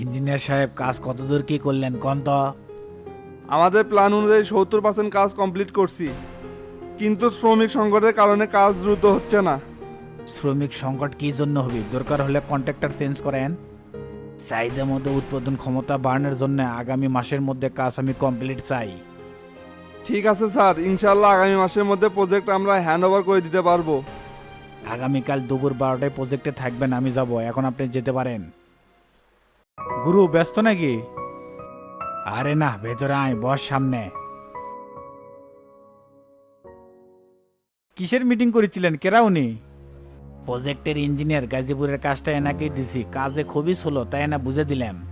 Engineer সাহেব কাজ কতদূর কি করলেন কোন তো? আমাদের প্ল্যান অনুযায়ী সত্তর পার্সেন্ট কাজ কমপ্লিট করছি কিন্তু শ্রমিক সংকটের কারণে কাজ দ্রুত হচ্ছে না। শ্রমিক সংকট কি জন্য হবে? দরকার হলে কন্ট্রাক্টর চেঞ্জ করেন। চাহিদা মধ্যে উৎপাদন ক্ষমতা বাড়ানোর জন্য আগামী মাসের মধ্যে কাজ আমি কমপ্লিট চাই। ঠিক আছে স্যার ইনশাল্লাহ আগামী মাসের মধ্যে প্রজেক্ট আমরা হ্যান্ড ওভার করে দিতে পারব। আগামীকাল দুপুর বারোটায় প্রজেক্টে থাকবেন আমি যাব। এখন আপনি যেতে পারেন। গুরু ব্যস্ত নাকি? আরে না ভেতরে আয় বস সামনে। কিসের মিটিং করেছিলেন? কেরা উনি? প্রজেক্টের ইঞ্জিনিয়ার গাজীপুরের কাজটা এনাকেই দিছি। কাজে খুবই ছিল তাই না বুঝে দিলাম।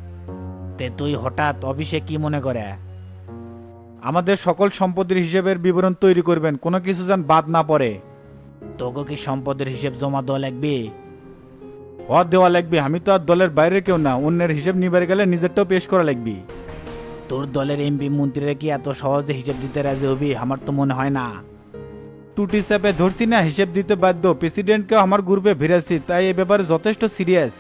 তে তুই হঠাৎ অফিসে কি মনে করে? আমাদের সকল সম্পত্তির হিসেবের বিবরণ তৈরি করবেন কোনো কিছু যেন বাদ না পড়ে। তোকে কি সম্পদের হিসেব জমা দেওয়া লাগবে? হ দেওয়া লাগবে। আমি তো আর দলের বাইরে কেউ না অন্যের হিসেব নিবার গেলে নিজেরটাও পেশ করা লাগবে। তোর দলের এমপি মন্ত্রীরা কি এত সহজে হিসেব দিতে রাজি হবি? আমার তো মনে হয় না। টুটি চাপে ধরছি না হিসেব দিতে বাধ্য। প্রেসিডেন্টকে আমার গ্রুপে ভিড়েছি তাই এ ব্যাপারে যথেষ্ট সিরিয়াস।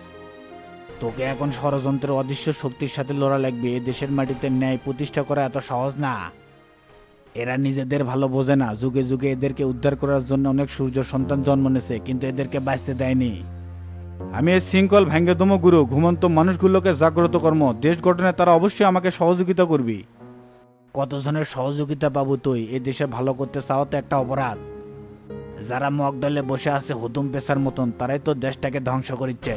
তোকে এখন ষড়যন্ত্রের অদৃশ্য শক্তির সাথে লড়া লাগবে। এ দেশের মাটিতে ন্যায় প্রতিষ্ঠা করা এত সহজ না। এরা নিজেদের ভালো বোঝে না। যুগে যুগে এদেরকে উদ্ধার করার জন্য অনেক সূর্য সন্তান জন্ম নিয়েছে কিন্তু এদেরকে বাঁচতে দেয়নি। আমি এই শৃঙ্খল ভেঙ্গেতম গুরু ঘুমন্ত মানুষগুলোকে জাগ্রত কর্ম দেশ গঠনে তারা অবশ্যই আমাকে সহযোগিতা করবি। কতজনের সহযোগিতা পাবো তুই? এ দেশে ভালো করতে চাও তো একটা অপরাধ। যারা মগডলে বসে আছে হুতুম পেশার মতন তারাই তো দেশটাকে ধ্বংস করিচ্ছে।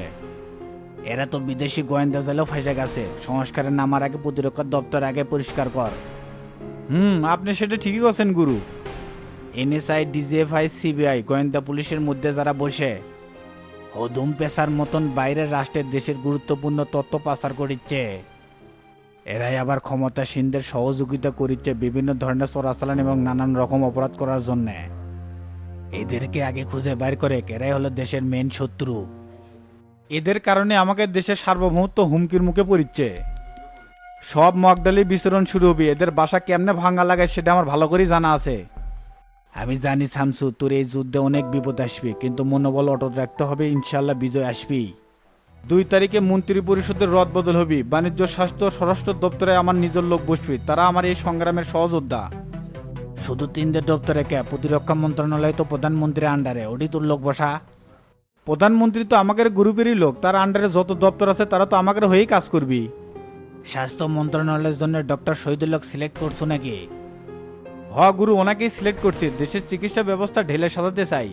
এরা তো বিদেশি গোয়েন্দা জালেও ফেসে গেছে। সংস্কারের নামার আগে প্রতিরক্ষা দপ্তর আগে পরিষ্কার কর। হুম আপনি সেটা ঠিকই করছেন গুরু। এনএসআই ডিজিএফআই সিবিআই গোয়েন্দা পুলিশের মধ্যে যারা বসে হদুম পেশার মতন বাইরের রাষ্ট্রের দেশের গুরুত্বপূর্ণ তথ্য পাচার করিচ্ছে। এরাই আবার ক্ষমতাসীনদের সহযোগিতা করিচ্ছে বিভিন্ন ধরনের চোরাচালান এবং নানান রকম অপরাধ করার জন্য। এদেরকে আগে খুঁজে বাইর করে এরাই হলো দেশের মেন শত্রু। এদের কারণে আমাকে দেশের সার্বভৌমত্ব হুমকির মুখে পড়িচ্ছে। সব মগডালি বিচরণ শুরু হবে। এদের বাসা কেমনে ভাঙা লাগে সেটা আমার ভালো করেই জানা আছে। আমি জানি শামসু তোর এই যুদ্ধে অনেক বিপদ আসবে কিন্তু মনোবল অটুট রাখতে হবে ইনশাল্লাহ বিজয় আসবি দুই তারিখে মন্ত্রী পরিষদের রদ বদল হবি। বাণিজ্য স্বাস্থ্য স্বরাষ্ট্র দপ্তরে আমার নিজের লোক বসবি। তারা আমার এই সংগ্রামের সহযোদ্ধা। শুধু তিনদের দপ্তরে কে? প্রতিরক্ষা মন্ত্রণালয় তো প্রধানমন্ত্রীর আন্ডারে। ওটি তোর লোক বসা? প্রধানমন্ত্রী তো আমাদের গ্রুপেরই লোক। তার আন্ডারে যত দপ্তর আছে তারা তো আমাদের হয়েই কাজ করবি। স্বাস্থ্য মন্ত্রণালয়ের জন্য ডক্টর শহীদুল্লাহ সিলেক্ট করছ নাকি? হ গুরু ওনাকেই সিলেক্ট করছি। দেশের চিকিৎসা ব্যবস্থা ঢেলে সাজাতে চাই।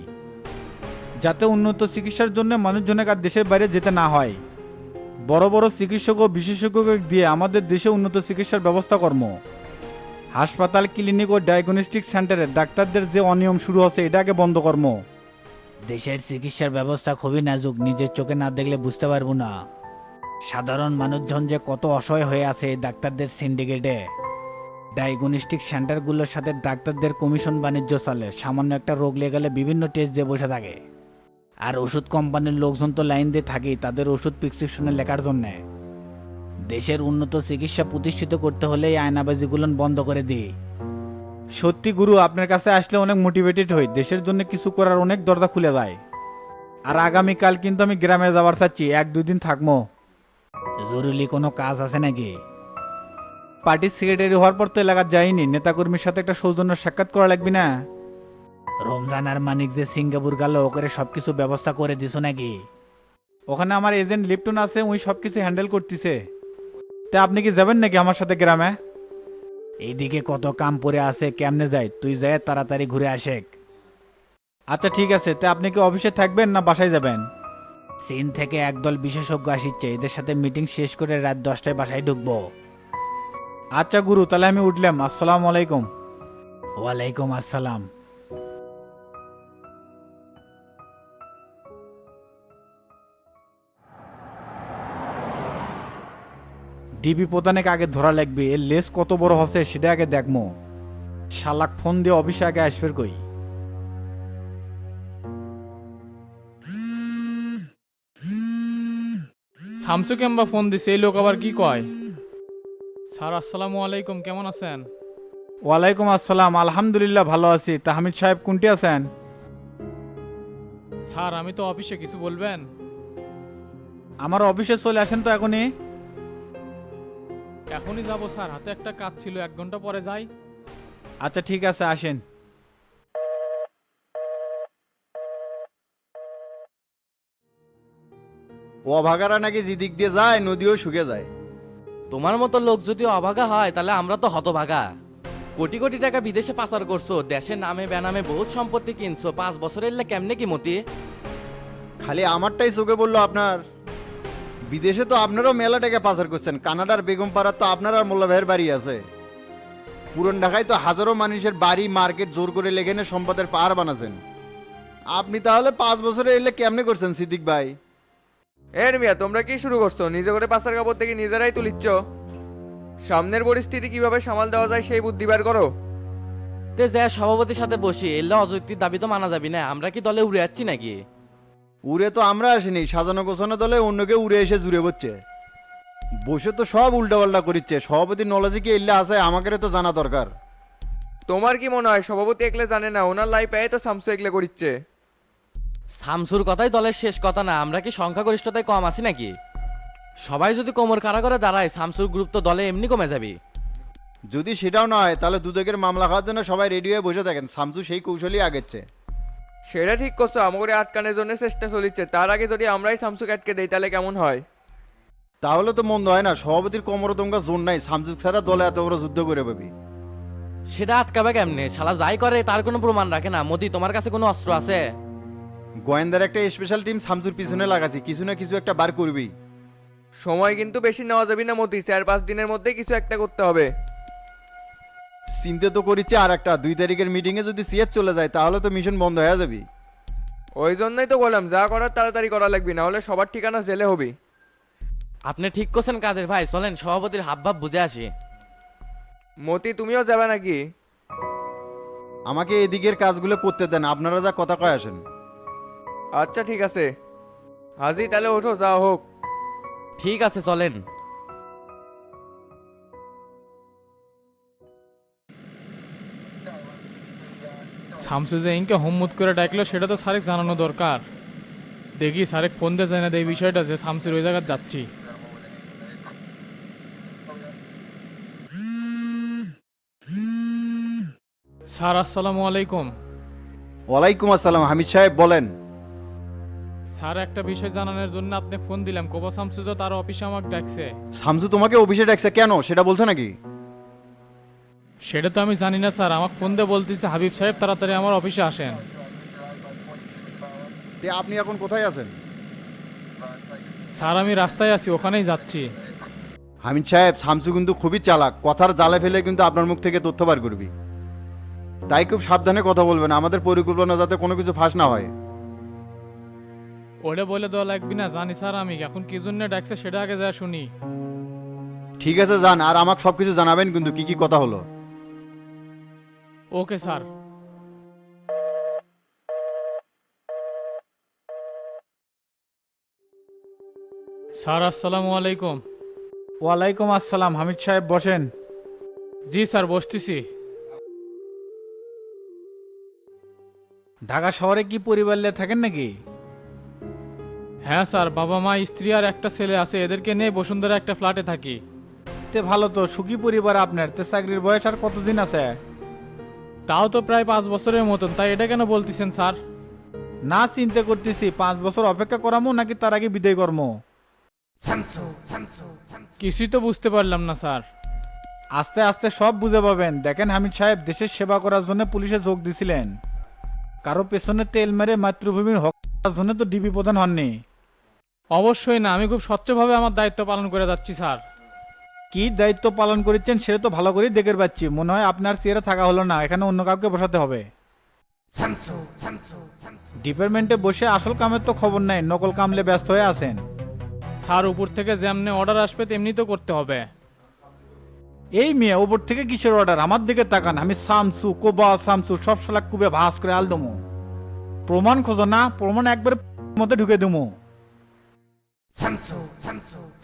যাতে উন্নত চিকিৎসার জন্য মানুষজনের আর দেশের বাইরে যেতে না হয়। বড় বড় চিকিৎসক ও বিশেষজ্ঞকে দিয়ে আমাদের দেশে উন্নত চিকিৎসার ব্যবস্থা কর্ম। হাসপাতাল ক্লিনিক ও ডায়াগনস্টিক সেন্টারে ডাক্তারদের যে অনিয়ম শুরু হচ্ছে এটাকে বন্ধ কর্ম। দেশের চিকিৎসার ব্যবস্থা খুবই নাজুক, নিজের চোখে না দেখলে বুঝতে পারব না। সাধারণ মানুষজন যে কত অসহায় হয়ে আছে ডাক্তারদের সিন্ডিকেটে ডায়াগনস্টিক সেন্টারগুলোর সাথে ডাক্তারদের কমিশন বাণিজ্য চলে। সামান্য একটা রোগ লেগে গেলে বিভিন্ন টেস্ট দিয়ে বসে থাকে। আর ওষুধ কোম্পানির লোকজন তো লাইন দিয়ে থাকেই তাদের ওষুধ প্রেসক্রিপশনে লেখার জন্যে। দেশের উন্নত চিকিৎসা প্রতিষ্ঠিত করতে হলে এই আয়নাবাজিগুলো বন্ধ করে দিই। সত্যি গুরু আপনার কাছে আসলে অনেক মোটিভেটেড হই। দেশের জন্য কিছু করার অনেক দরজা খুলে যায়। আর আগামীকাল কিন্তু আমি গ্রামে যাবার চাচ্ছি। এক দুই দিন থাকব জরুরি কোনো কাজ আছে নাকি? পার্টির সেক্রেটারি হওয়ার পর তো এলাকার যাইনি। নেতাকর্মীর সাথে একটা সৌজন্য সাক্ষাৎ করা লাগবে না? রমজান আর মানিক যে সিঙ্গাপুর গেল ওকে সবকিছু ব্যবস্থা করে দিছো নাকি? ওখানে আমার এজেন্ট লিপটন আছে, উনি সবকিছু হ্যান্ডেল করতেছে। তা আপনি কি যাবেন নাকি আমার সাথে গ্রামে? এইদিকে কত কাম পড়ে আছে, কেমনে যায়? তুই যায়, তাড়াতাড়ি ঘুরে আসেক। আচ্ছা ঠিক আছে, তা আপনি কি অফিসে থাকবেন না বাসায় যাবেন? চীন থেকে একদল বিশেষজ্ঞ আসিচ্ছে, এদের সাথে মিটিং শেষ করে রাত দশটায় বাসায় ঢুকবো। আচ্ছা গুরু, তাহলে আমি উঠলাম। আসসালামু আলাইকুম। ওয়ালাইকুম আসসালাম। ডিবি প্রধানেক আগে ধরা লাগবে। এর লেস কত বড় হসে সেটা আগে দেখমো। শালাক ফোন দিয়ে অফিসে আগে আসবে কই? শামসু কেম্বা ফোন দিছে, এই লোক আবার কি কয়? স্যার আসসালামু আলাইকুম কেমন আছেন? ওয়ালাইকুম আসসালাম আলহামদুলিল্লাহ ভালো আছি। তা হামিদ সাহেব কোনটি আছেন? স্যার আমি তো অফিসে কিছু বলবেন? আমার অফিসে চলে আসেন তো এখনই। এখনই যাব স্যার হাতে একটা কাজ ছিল এক ঘণ্টা পরে যাই। আচ্ছা ঠিক আছে আসেন। অভাগারা নাকি যেদিক দিয়ে যায় নদীও শুকে যায়। তোমার মতো লোক যদি অভাগা হয়, তাহলে আমরা তো হতভাগা। কোটি কোটি টাকা বিদেশে পাচার করছ দেশের নামে বেনামে বহুত সম্পত্তি কিনছো, পাঁচ বছরের লে কেমনে কি মতি? খালি আমারটাই চোখে বলল আপনার। বিদেশে তো আপনারও মেলা টাকা পাচার করছেন, কানাডার বেগম পাড়ার তো আপনার আর মোল্লা বাড়ি আছে। পুরন ঢাকায় তো হাজারো মানুষের বাড়ি, মার্কেট জোর করে লেগেনে সম্পদের পাহাড় বানাছেন। আপনি তাহলে পাঁচ বছরে এলে কেমনে করছেন সিদ্দিক ভাই? এর মিয়া তোমরা কি শুরু করছ? নিজে করে পাচার কাপড় থেকে নিজেরাই তুলিচ্ছ? সামনের পরিস্থিতি কীভাবে সামাল দেওয়া যায় সেই বুদ্ধি বার করো। তে যা সভাপতির সাথে বসি। এলে অযৌক্তিক দাবি তো মানা যাবি না। আমরা কি দলে উড়ে যাচ্ছি নাকি? উড়ে তো আমরা আসিনি। সাজানো গোছানো দলে অন্য অন্যকে উড়ে এসে জুড়ে বসছে বসে তো সব উল্টাপাল্টা করিচ্ছে। সভাপতির নলেজে কি এলে আছে? আমাকে তো জানা দরকার। তোমার কি মনে হয়? সভাপতি একলে জানে না? ওনার লাই পেয়ে তো সামসু একলে করিচ্ছে। শামসুর কথাই দলের শেষ কথা না আমরা কি সংখ্যাগরিষ্ঠতায় কম আছি নাকি? সবাই যদি কোমর কারা করে দাঁড়ায় শামসুর গ্রুপ তো দলে এমনি কমে যাবে। যদি সেটাও না হয় তাহলে দুদকের মামলা খাওয়ার জন্য সবাই রেডি হয়ে বসে থাকেন। শামসু সেই কৌশলই আগেচ্ছে সেটা ঠিক করছ আমাকে আটকানোর জন্য চেষ্টা চলিচ্ছে। তার আগে যদি আমরাই সামসুকে আটকে দেই তাহলে কেমন হয়? তাহলে তো মন্দ হয় না সভাপতির কোমর তোমরা জোর নাই। শামসু ছাড়া দলে এত বড় যুদ্ধ করে পাবি। সেটা আটকাবে কেমনে? শালা যাই করে তার কোনো প্রমাণ রাখে না। মোদি তোমার কাছে কোনো অস্ত্র আছে? গোয়েন্দার একটা স্পেশাল টিম শামসুর পিছনে লাগাছি। কিছু না কিছু একটা বার করবি সময় কিন্তু বেশি নেওয়া যাবে না মতি চার পাঁচ দিনের মধ্যে কিছু একটা করতে হবে। চিন্তা তো করিচ্ছে আর একটা দুই তারিখের মিটিংয়ে যদি সিএস চলে যায় তাহলে তো মিশন বন্ধ হয়ে যাবে। ওই জন্যই তো বললাম যা করার তাড়াতাড়ি করা লাগবে না হলে সবার ঠিকানা জেলে হবে। আপনি ঠিক করছেন কাদের ভাই চলেন সভাপতির হাবভাব বুঝে আসি। মতি তুমিও যাবে নাকি? আমাকে এদিকের কাজগুলো করতে দেন আপনারা যা কথা কয় আসেন। আচ্ছা ঠিক আছে। হাজি তাহলে ওঠো যা হোক। ঠিক আছে চলেন। শামসু যে ইনকে হোমমুদ করে ডাকলো সেটা তো সারেক জানানো দরকার। দেখি সারেক ফোন দিয়ে জানা দেয় এই বিষয়টা যে শামসুর ওই জায়গায় যাচ্ছি। স্যার আসসালামু আলাইকুম। ওয়ালাইকুম আসসালাম। হামিদ সাহেব বলেন। স্যার একটা বিষয় জানানোর জন্য আপনি ফোন দিলাম। কোবা শামসু তো তার অফিসে আমাকে ডাকছে। শামসু তোমাকে অফিসে ডাকছে কেন? সেটা বলছে নাকি? সেটা তো আমি জানি না স্যার। আমাকে ফোন দিয়ে বলতেছে হাবিব সাহেব তাড়াতাড়ি আমার অফিসে আসেন। তে আপনি এখন কোথায় আছেন? স্যার আমি রাস্তায় আছি ওখানেই যাচ্ছি। হামিদ সাহেব শামসু কিন্তু খুবই চালাক। কথার জালে ফেলে কিন্তু আপনার মুখ থেকে তথ্য বার করবি। তাই খুব সাবধানে কথা বলবেন আমাদের পরিকল্পনা যাতে কোনো কিছু ফাঁস না হয়। ওটা বলে দেওয়া লাগবি না জানি স্যার আমি। এখন কি জন্য ডাকছে সেটা আগে যা শুনি। ঠিক আছে যান আর আমাকে সব কিছু জানাবেন কিন্তু কি কি কথা হলো। Okay sir. স্যার আসসালামু আলাইকুম। ওয়ালাইকুম আসসালাম হামিদ সাহেব বসেন। জি স্যার বসতেছি। ঢাকা শহরে কি পরিবার নিয়ে থাকেন নাকি? হ্যাঁ স্যার বাবা মা স্ত্রী আর একটা ছেলে আছে এদেরকে নিয়ে বসুন্ধরা একটা ফ্ল্যাটে থাকি। তে ভালো তো সুখী পরিবার আপনার তে চাকরির বয়স আর কতদিন আছে? তাও তো প্রায় পাঁচ বছরের মতন তাই এটা কেন বলতেছেন স্যার? না চিন্তা করতেছি পাঁচ বছর অপেক্ষা করামো নাকি তার আগে বিদায় কর্ম? কিছুই তো বুঝতে পারলাম না স্যার। আস্তে আস্তে সব বুঝে পাবেন। দেখেন হামিদ সাহেব দেশের সেবা করার জন্য পুলিশে যোগ দিছিলেন। কারও পেছনে তেল মেরে মাতৃভূমির হক করার জন্য তো ডিবি প্রধান হননি। অবশ্যই না আমি খুব স্বচ্ছভাবে আমার দায়িত্ব পালন করে যাচ্ছি স্যার। কি দায়িত্ব পালন করেছেন সেটা তো ভালো করেই দেখে পাচ্ছি। মনে হয় আপনার চেয়ারে থাকা হলো না এখানে অন্য কাউকে বসাতে হবে। ডিপার্টমেন্টে বসে আসল কামের তো খবর নাই নকল কামলে ব্যস্ত হয়ে আছেন। স্যার উপর থেকে যেমনি অর্ডার আসবে তেমনি তো করতে হবে। এই মেয়ে ওপর থেকে কিসের অর্ডার আমার দিকে তাকান আমি সামসু কোবা সামসু সব শালা কুবে ভাস করে আল দমু। প্রমাণ খোঁজো না প্রমাণ একবার মধ্যে ঢুকে দেবো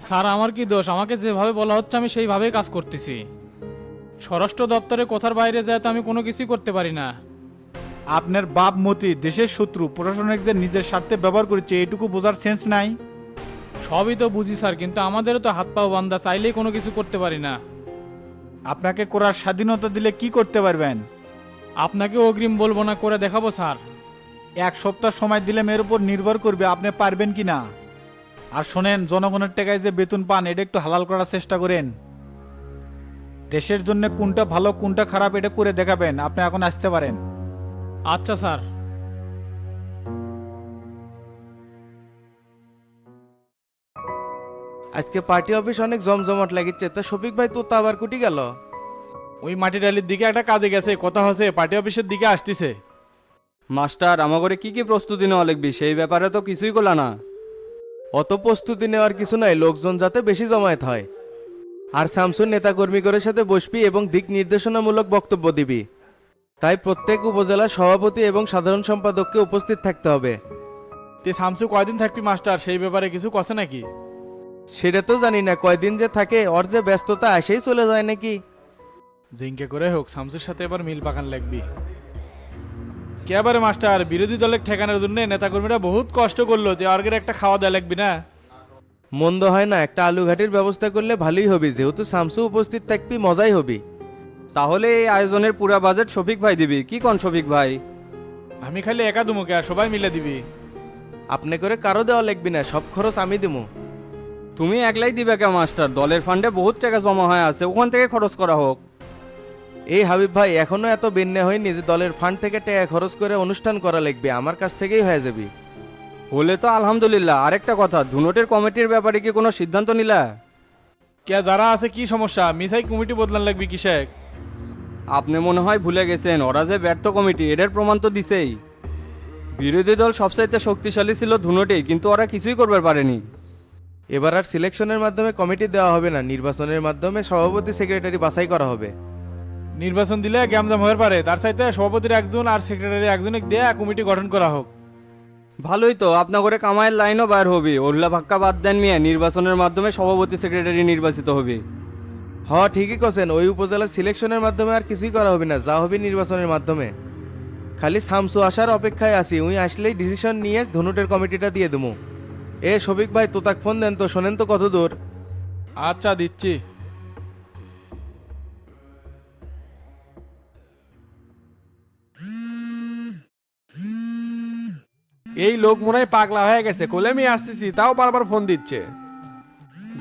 স্যার আমার কি দোষ? আমাকে যেভাবে বলা হচ্ছে আমি সেইভাবেই কাজ করতেছি। স্বরাষ্ট্র দপ্তরে কথার বাইরে যায় তো আমি কোনো কিছুই করতে পারি না। আপনার বাপ মতি দেশের শত্রু প্রশাসনিকদের নিজের স্বার্থে ব্যবহার করেছে এইটুকু বোঝার সেন্স নাই? সবই তো বুঝি স্যার কিন্তু আমাদেরও তো হাত পাও বান্ধা চাইলেই কোনো কিছু করতে পারি না। আপনাকে করার স্বাধীনতা দিলে কি করতে পারবেন? আপনাকে অগ্রিম বলব না করে দেখাবো স্যার। এক সপ্তাহ সময় দিলে এর উপর নির্ভর করবে আপনি পারবেন কি না? আর শোনেন জনগণের টাকায় যে বেতন পান এটা একটু হালাল করার চেষ্টা করেন। দেশের জন্য কোনটা ভালো কোনটা খারাপ এটা করে দেখাবেন। আপনি এখন আসতে পারেন। আচ্ছা স্যার। আজকে পার্টি অফিস অনেক জমজমাট লাগিচ্ছে তা শফিক ভাই তো আবার কুটি গেল? ওই মাটি ডালির দিকে একটা কাজে গেছে কথা হচ্ছে পার্টি অফিসের দিকে আসতেছে। মাস্টার আমাগরে কি কি প্রস্তুতি নেওয়া লাগবে? সেই ব্যাপারে তো কিছুই করলা না। অত প্রস্তুতি নেওয়ার কিছু নাই লোকজন যাতে বেশি জমায়েত হয়। আর স্যামসুন নেতাকর্মীগণের সাথে বসবি এবং দিক নির্দেশনামূলক বক্তব্য দিবি। তাই প্রত্যেক উপজেলা সভাপতি এবং সাধারণ সম্পাদককে উপস্থিত থাকতে হবে। তে শামসু কয়দিন থাকবি মাস্টার? সেই ব্যাপারে কিছু কছে নাকি? সেটা তো জানি না কয়দিন যে থাকে ওর যে ব্যস্ততা আসেই চলে যায় নাকি? জিঙ্কে করে হোক শামসুর সাথে এবার মিল পাকান লাগবি। কেবারে মাস্টার? বিরোধী দলের ঠেকানোর জন্য নেতাকর্মীরা বহুত কষ্ট করল যে অর্গের একটা খাওয়া দেওয়া লাগবি না। মন্দ হয় না একটা আলু ঘাটির ব্যবস্থা করলে ভালোই হবে যেহেতু শামসু উপস্থিত থাকবি মজাই হবে। তাহলে এই আয়োজনের পুরা বাজেট শফিক ভাই দিবি কি কন শফিক ভাই? আমি খালি একা দুমুকে আর সবাই মিলে দিবি। আপনি করে কারও দেওয়া লাগবি না সব খরচ আমি দিমু। তুমি একলাই দিবে কে মাস্টার? দলের ফান্ডে বহুত টাকা জমা হয়ে আছে ওখান থেকে খরচ করা হোক। এই হাবিব ভাই এখনও এত বেন্যা হয়নি যে দলের ফান্ড থেকে টাকা খরচ করে অনুষ্ঠান করা লাগবে আমার কাছ থেকেই হয়ে যাবি। হলে তো আলহামদুলিল্লাহ। আরেকটা কথা ধুনটের কমিটির ব্যাপারে কি কোনো সিদ্ধান্ত নিলা? কে যারা আছে কি সমস্যা? মিসাই কমিটি বদলান লাগবি কিসেক আপনি মনে হয় ভুলে গেছেন ওরা যে ব্যর্থ কমিটি এদের প্রমাণ তো দিছেই। বিরোধী দল সবচাইতে শক্তিশালী ছিল ধুনটেই কিন্তু ওরা কিছুই করবে পারেনি। এবার আর সিলেকশনের মাধ্যমে কমিটি দেওয়া হবে না নির্বাচনের মাধ্যমে সভাপতি সেক্রেটারি বাছাই করা হবে। নির্বাচন দিলে গ্যামজাম হয়ে পারে। তার চাইতে সভাপতির একজন আর সেক্রেটারি একজনকে দিয়ে কমিটি গঠন করা হোক। ভালোই তো আপনার করে কামাইয়ের লাইনও বার হবে। ওল্লা ভাক্কা বাদ দেন মিয়া নির্বাচনের মাধ্যমে সভাপতি সেক্রেটারি নির্বাচিত হবে। হ ঠিকই কছেন ওই উপজেলা সিলেকশনের মাধ্যমে আর কিছুই করা হবে না যা হবে নির্বাচনের মাধ্যমে। খালি সামসু আসার অপেক্ষায় আছি উই আসলেই ডিসিশন নিয়ে ধনুটের কমিটিটা দিয়ে দেবো। এ শফিক ভাই তোতাক ফোন দেন তো শোনেন তো কত দূর। আচ্ছা দিচ্ছি। এই লোক মনে হয় পাগলা হয়ে গেছে। কোলে আমি আসতেছি তাও বারবার ফোন দিচ্ছে।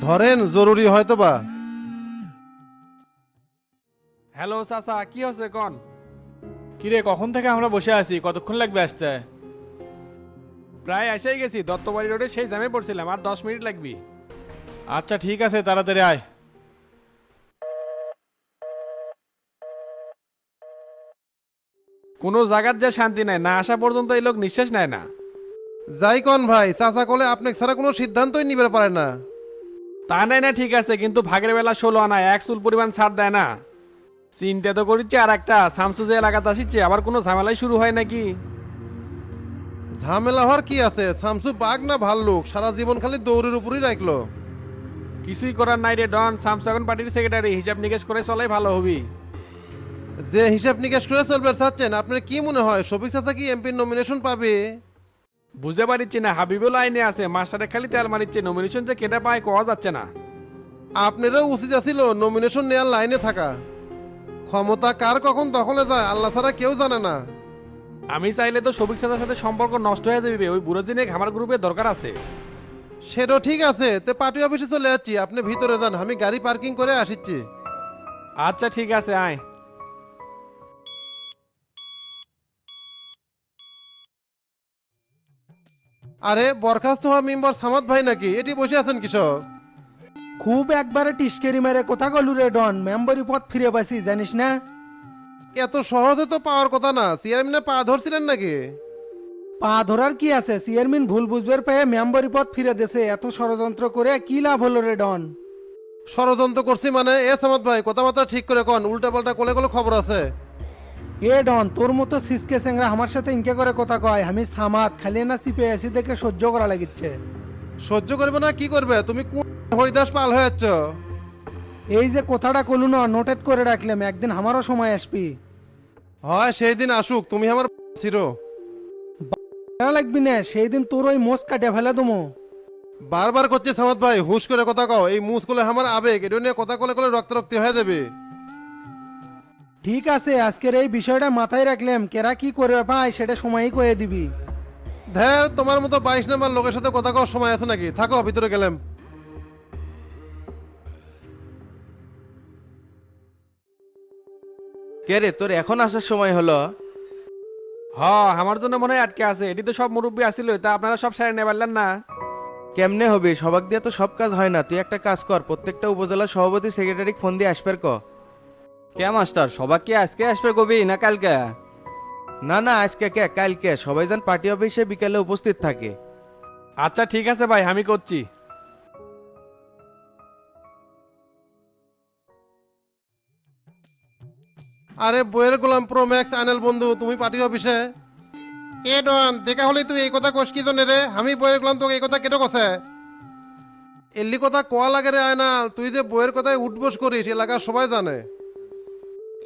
ধরেন জরুরি হয়তো বা হ্যালো চাচা কি হচ্ছে কন? কিরে কখন থেকে আমরা বসে আছি? কতক্ষণ লাগবে আসতে? প্রায় এসেই গেছি দত্তবাড়ি রোডে সেই জামে পড়ছিলাম আর দশ মিনিট লাগবে। আচ্ছা ঠিক আছে তাড়াতাড়ি আয়। কোনো জায়গার যে শান্তি নাই না আসা পর্যন্ত এই লোক নিঃশ্বাস নেয় না। যাই কন ভাই চাচা কলে আপনি ছাড়া কোনো সিদ্ধান্তই নিবে পারে না। তা নাই না ঠিক আছে কিন্তু ভাগের বেলা ষোলো আনা এক চুল পরিমাণ ছাড় দেয় না। চিন্তা তো করিচ্ছে আর একটা শামসু যে এলাকাতে আসিচ্ছে আবার কোনো ঝামেলাই শুরু হয় নাকি? ঝামেলা হওয়ার কি আছে? শামসু বাঘ না ভাল্লুক সারা জীবন খালি দৌড়ের উপরই রাখল। কিছুই করার নাই রে ডন শামসু এখন পার্টির সেক্রেটারি হিসাব নিকেশ করে চলাই ভালো হবি। যে হিসাব নিকেশ করে চলবে চাচ্ছেন আপনার কি মনে হয়? শফিক চাচা কি এমপির নমিনেশন পাবে? বুঝতে পারিচ্ছি না হাবিবুল আইনে আছে মাস্টারে খালি তেল মারিচ্ছে নমিনেশন যে কেটে পায় কোয়া যাচ্ছে না। আপনারও উচিত আছিল নমিনেশন নেওয়ার লাইনে থাকা। ক্ষমতা কার কখন দখলে যায় আল্লাহ ছাড়া কেউ জানে না। আমি চাইলে তো সবিক সাদার সাথে সম্পর্ক নষ্ট হয়ে যাবে ওই বুড়ো দিনে আমার গ্রুপে দরকার আছে। সেটাও ঠিক আছে তে পার্টি অফিসে চলে যাচ্ছি আপনি ভিতরে যান আমি গাড়ি পার্কিং করে আসিচ্ছি। আচ্ছা ঠিক আছে আয়। আরে বরখাস্ত হওয়া মেম্বার সামাদ ভাই নাকি? এটি বসে আছেন কৃষক। খুব একবারে টিস্কেরি মেরে কথা গলু রে ডন মেম্বরি পথ ফিরে পাইছি জানিস না? এত সহজে তো পাওয়ার কথা না চেয়ারম্যানে পা ধরছিলেন নাকি? পা ধরার কি আছে? চেয়ারম্যান ভুল বুঝবার পেয়ে মেম্বরি পথ ফিরে দেছে এত ষড়যন্ত্র করে কি লাভ হলো রে ডন? ষড়যন্ত্র করছি মানে এ সামাদ ভাই কথাবার্তা ঠিক করে কন উল্টা পাল্টা কোলে কোলে খবর আছে। এ ডন তোর মতো সিসকে চেংরা আমার সাথে ইনকে করে কথা কয়। আমি সামাত খালি না চিপে আসি দেখে সহ্য করা লাগিচ্ছে। সহ্য করবে না কি করবে? তুমি কোন হরিদাস পাল হয়ে যাচ্ছ। এই যে কথাটা কলু না নোটেট করে রাখলাম একদিন আমারও সময় আসবি। হয় সেই দিন আসুক তুমি আমার কেন লাগবি না সেই দিন তোর ওই মোষ কাটে ফেলে দমো বারবার করছে সামাদ ভাই হুশ করে কথা কও। এই মুস করলে আমার আবেগ এটা নিয়ে কথা কলে কলে রক্ত রক্তি হয়ে যাবে। ঠিক আছে আজকের এই বিষয়টা মাথায় রাখলাম। কেরা কি করবে ভাই সেটা সময়ই করে দিবি। ধ্যার তোমার মতো বাইশ নাম্বার লোকের সাথে কথা কওয়ার সময় আছে নাকি? থাকো ভিতরে গেলাম। কে রে তোর এখন আসার সময় হলো? হ আমার জন্য মনে হয় আটকে আছে। এটি তো সব মুরব্বী আসিল তা আপনারা সব সারে নেই পারলেন না। কেমনে হবে? সবাক দিয়ে তো সব কাজ হয় না। তুই একটা কাজ কর প্রত্যেকটা উপজেলা সভাপতি সেক্রেটারি ফোন দিয়ে আসবার ক। কে মাস্টার? সবাই কি আজকে আসবে কবি না কালকে? না না আজকে কে? কালকে। সবাই যেন পার্টি অফিসে বিকালে উপস্থিত থাকে। আচ্ছা ঠিক আছে ভাই আমি করছি। আরে বইয়ের গোলাম প্রো ম্যাক্স আনেল বন্ধু তুমি পার্টি অফিসে? এ ডন দেখা হলে তুই এই কথা কস কি জন্য রে? আমি বইয়ের গোলাম তোকে এই কথা কেটে কছে এল্লি কথা কোয়া লাগে রে আয়নাল তুই যে বইয়ের কথায় উঠবোস করিস এলাকার সবাই জানে।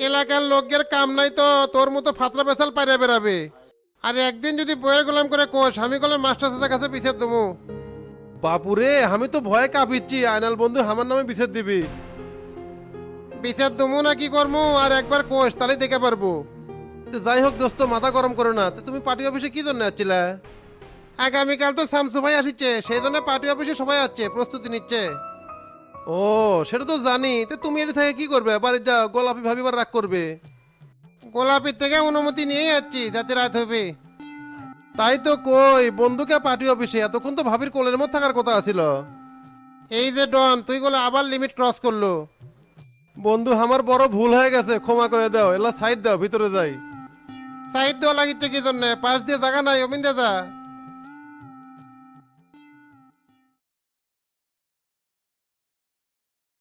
এলাকার লোকের কাম নাই তো তোর মতো ফাতরা পেশাল পাইরে বেড়াবে। আর একদিন যদি বইয়ের গোলাম করে কোষ আমি কলে মাস্টার সাথে কাছে পিছিয়ে দেবো। বাপুরে আমি তো ভয়ে কাঁপিচ্ছি আয়নাল বন্ধু আমার নামে বিছেদ দিবি। বিচার দমু না কি করব? আর একবার কোষ তাহলে দেখে পারব। তো যাই হোক দোস্ত মাথা গরম করো না। তো তুমি পার্টি অফিসে কি জন্য আসছিলে? আগামীকাল তো শামসু ভাই আসিচ্ছে সেই জন্য পার্টি অফিসে সবাই আসছে প্রস্তুতি নিচ্ছে। ও সেটা তো জানি। তো তুমি এটি থেকে কি করবে? বাড়ি যাও গোলাপি ভাবিবার রাগ করবে। গোলাপির থেকে অনুমতি নিয়ে যাচ্ছি যাতে রাত হবে। তাই তো কই বন্ধুকে পার্টি অফিসে এতক্ষণ তো ভাবির কোলের মধ্যে থাকার কথা আছিল। এই যে ডন তুই বলে আবার লিমিট ক্রস করল। বন্ধু আমার বড় ভুল হয়ে গেছে ক্ষমা করে দাও এলা সাইড দাও ভিতরে যাই। সাইড দেওয়া লাগিচ্ছে কি জন্য? পাশ দিয়ে জায়গা নাই অমিন দাদা